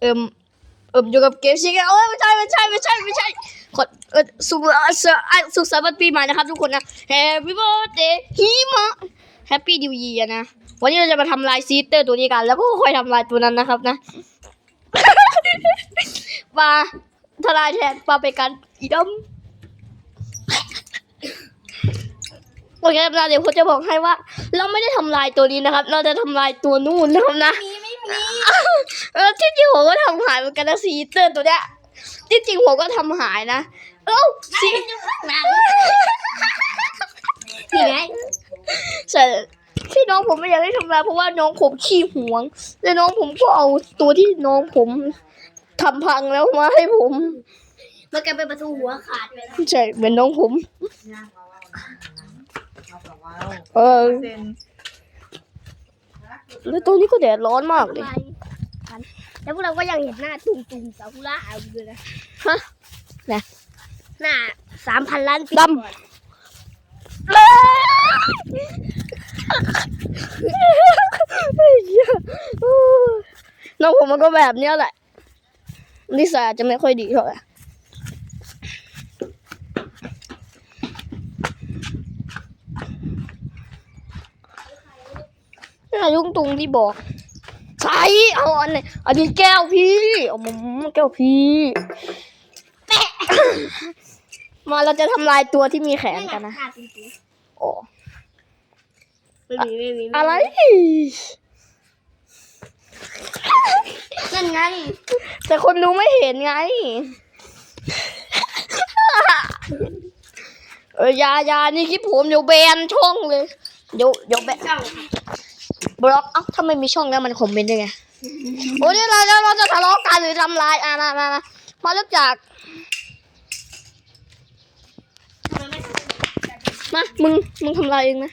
เอิมเอิมอยู่กับเกมชิคเอ้ยไม่ใช่ไม่ใช่ไม่ใช่ไม่ใช่ขอเออสุขสุขสันต์วันปีใหม่นะครับทุกคนนะ Happy birthday ฮิมะ Happy New Year นะ วันนี้เราจะมาทำลายซีเตอร์ตัวนี้กัน แล้วก็ค่อยทำลายตัวนั้นนะครับนะมาทลายแทนมาไปกันอีดอมโอเคครับเดี๋ยวผมจะบอกให้ว่า เราไม่ได้ทำลายตัวนี้นะครับ เราจะทำลายตัวนู่นนะครับนะมี เออที่จริงผมก็ทำหายเหมือนกันนะซีเตอร์ตัวเนี้ยที่จริงผมก็ทำหายนะเอ้าซีอยู่ข้างหลังนี่ไงใช่ที่น้องผมไม่อยากให้ทำลายเพราะว่าน้องผมขี้หวง แล้วน้องผมก็เอาตัวที่น้องผมทำพังแล้วมาให้ผมมันกลายเป็นประตูหัวขาดไปแล้วใช่เหมือนน้องผมย่างเอาเอาเอาแบบว่าเออเซนแล้วตัวนี้ก็แดดร้อนมากเลย แล้วพวกเราก็ยังเห็นหน้าตุงตุงซากุระอยู่เลยนะฮะไหน หน้าสามพันล้านปีดำ ก่อนน้องผมมันก็แบบเนี้ยแหละนิสัยอาจจะไม่ค่อยดีเท่าไหร่นี่ลุงตุงที่บอกใช่ เอาอันไหนอันนี้แก้วพี่เอามาแก้วพี่แปะมาเราจะทำลายตัวที่มีแขนกันนะหน้าตุงตุงโอ้ไม่มีไม่มีม่มีอะไรนั่นไงแต่คนดูไม่เห็นไงเออยายานี่คลิปผมเดี๋ยวแบนช่องเลยเดี๋ยวเดี๋ยวแบนช่อง บล็อกเอ้าถ้าไม่มีช่องแล้วมันคอมเมนต์ได้ไงโอ้ยเราเราเราจะทะเลาะกันหรือทำลายอะมามามามาเริ่มจากมามึงมึงทำลายเองนะ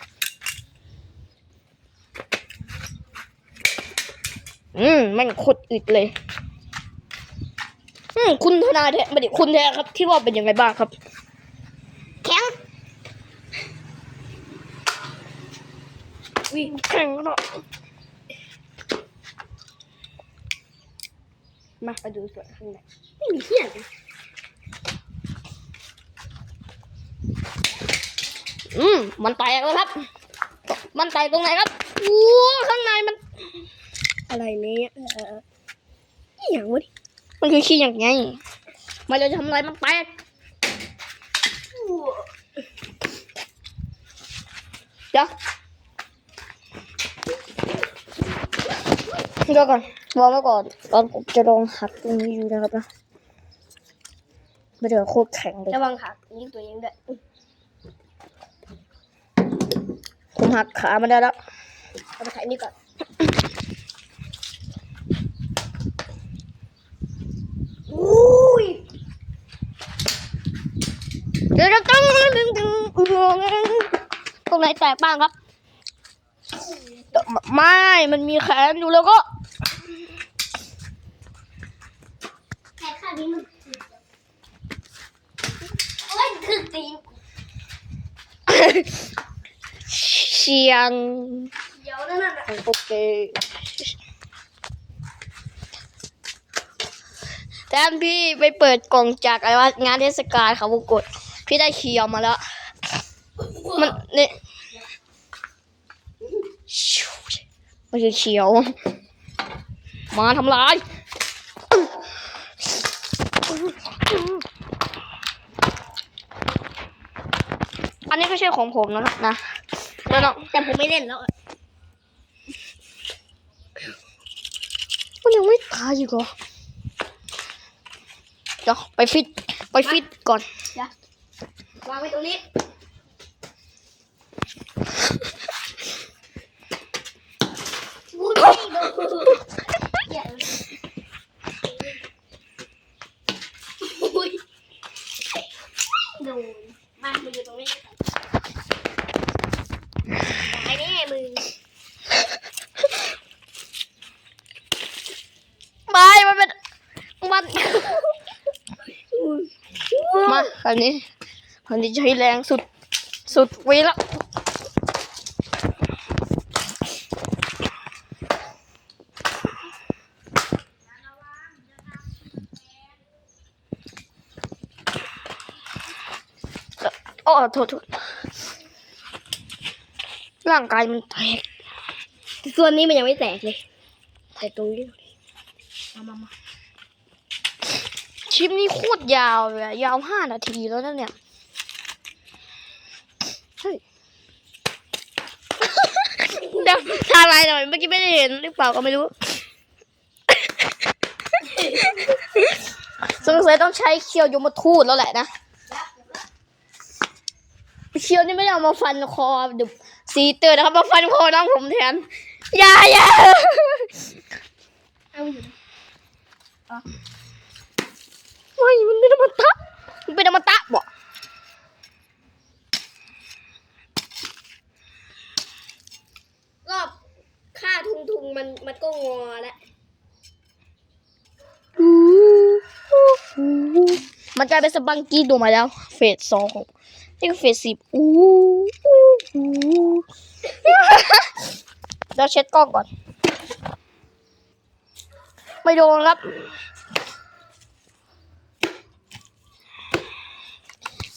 อืมแม่งโคตรอึดเลย อืมคุณธนาแท้ไม่ดิคุณแท้ครับที่ว่าเป็นยังไงบ้างครับ แข็ง วิ่งแข่งเนาะมาไปดูส่วนข้างในไม่มีเที่ยงนะอืมมันแตกแล้วครับ มันแตกตรงไหนครับอู้ข้างในมัน อะไรเนี่ยเอออหย่างวะนี่มันคือขี้อย่างไงมาเราจะทำอะไรมันแตกเดี๋ยว เดี๋ยวก่อนวางไว้ก่อนตอนผมจะลองหักตรงนี้อยู่นะครับนะไม่เดี๋ยวโคตรแข็งเลยระวังขายิงตัวเองด้วยผมหักขามันได้แล้วเอาไปถ่ายนี่ก่อนอุ้ยเดี๋ยวจะตึ้งตึ้งตึ้งตรงไหนแตกบ้างครับ ไม่ มันมีแขนอยู่แล้วก็แค่ข้างนี้มันโอ้ยคือตีนเชียงเดี๋ยวนั่นน่ะโอเคแทนพี่ไปเปิดกล่องจากอะไรวะงานเทศกาลเขาวงกดพี่ได้เคียวมาแล้ว มันเนี่ย มันคือเขียว มาทำลายอันนี้ไม่ใช่ของผมนะครับนะแล้วน้องแต่ผมไม่เล่นแล้วอะมันยังไม่ตายอีกเหรอเดี๋ยวไปฟิตไปฟิตก่อนวางไว้ตรงนี้ อันนี้คันนี้ใช้แรงสุดสุดวีละโอ้โทษร่างกายมันแตกส่วนนี้มันยังไม่แตกเลยแตกตรงนี้มามามา คลิปนี้โคตรยาวเลยยาวห้านาทีแล้วนะเนี่ยเฮ้ยดี๋ยวทำอะไรหน่อยเมื่อกี้ไม่ได้เห็นหรือเปล่าก็ไม่รู้สงสัยต้องใช้เคียวยมทูตแล้วแหละนะเคียวนี่ไม่ได้เอามาฟันคอดี๋ยวสีเตือนนะครับมาฟันคอน้องผมแทนอย่าอย่าเอาอยู่นะ เฮ้ยมันเป็นอมตะมันเป็นอมตะบ่ รอบค่าทุงทุงมันมันก็งอแล้ว มันกลายเป็นสปังกี้ตัวมาแล้ว เฟสสองนี่ก็เฟสสิบอู้เราเช็ดกล้องก่อน ไม่โดนครับ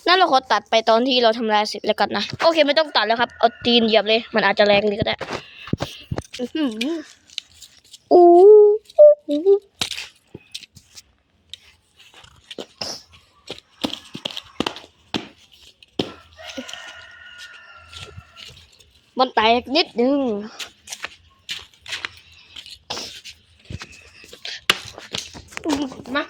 นั่นเราขอตัดไปตอนที่เราทำลายเสร็จแล้วกันนะ โอเคไม่ต้องตัดแล้วครับ เอาตีนเหยียบเลย มันอาจจะแรงเลยก็ได้อื้อหืออู้อู้ มันแตกนิดนึงมา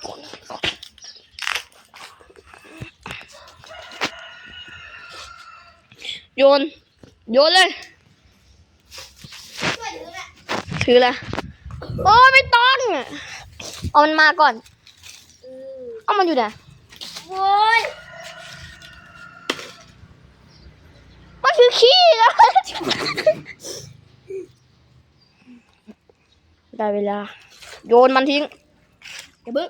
โยน โยนเลยช่วยถือแหละถือเลยโอ้ยไม่ต้อง เอามันมาก่อน เออเอามันอยู่ไหน โว้ย มันคือขี้แล้ว ได้เวลา โยนมันทิ้งอย่าเบิ้ง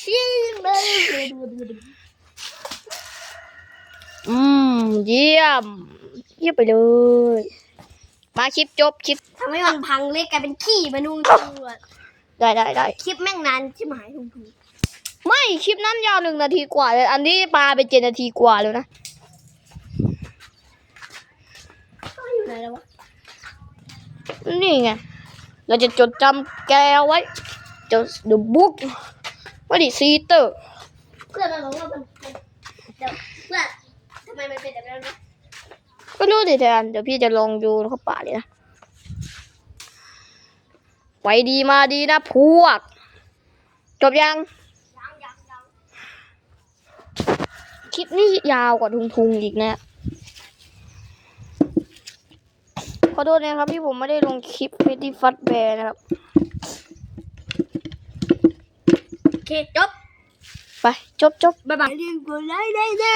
ชิมเลยอืม เยี่ยม เยี่ยมไปเลย มาคลิปจบคลิปทำให้มันพังเล็กกลายเป็นขี้มานุ่งตัวได้ได้ได้คลิปแม่งนานชิบหายทุงทุงไม่ คลิปนั้นยาวหนึ่งนาทีกว่าเลย อันนี้ปลาไปเจ็ดนาทีกว่าแล้วนะ อยู่ไหน แล้ววะ นี่ไง เราจะจดจำแกเอาไว้จะ the book ว่าดิซีเตอร์ เพื่อนมันบอกว่ามันมันเดี๋ยวเพื่อนทำไมมันเป็นแบบนั้นวะก็รู้ดิแทนเดี๋ยวพี่จะลองดูเข้าป่าเลยนะ ไปดีมาดีนะพวก จบยังยังยังยังคลิปนี้ยาวกว่าทุงทุงๆอีกนะ ข อโทษนะครับที่ผมไม่ได้ลงคลิปเฟตี้ฟัตแบร์นะครับ โอเคจบ ไป จบจบบ๊ายบาย อย่าลืมกดไลค์ได้นะ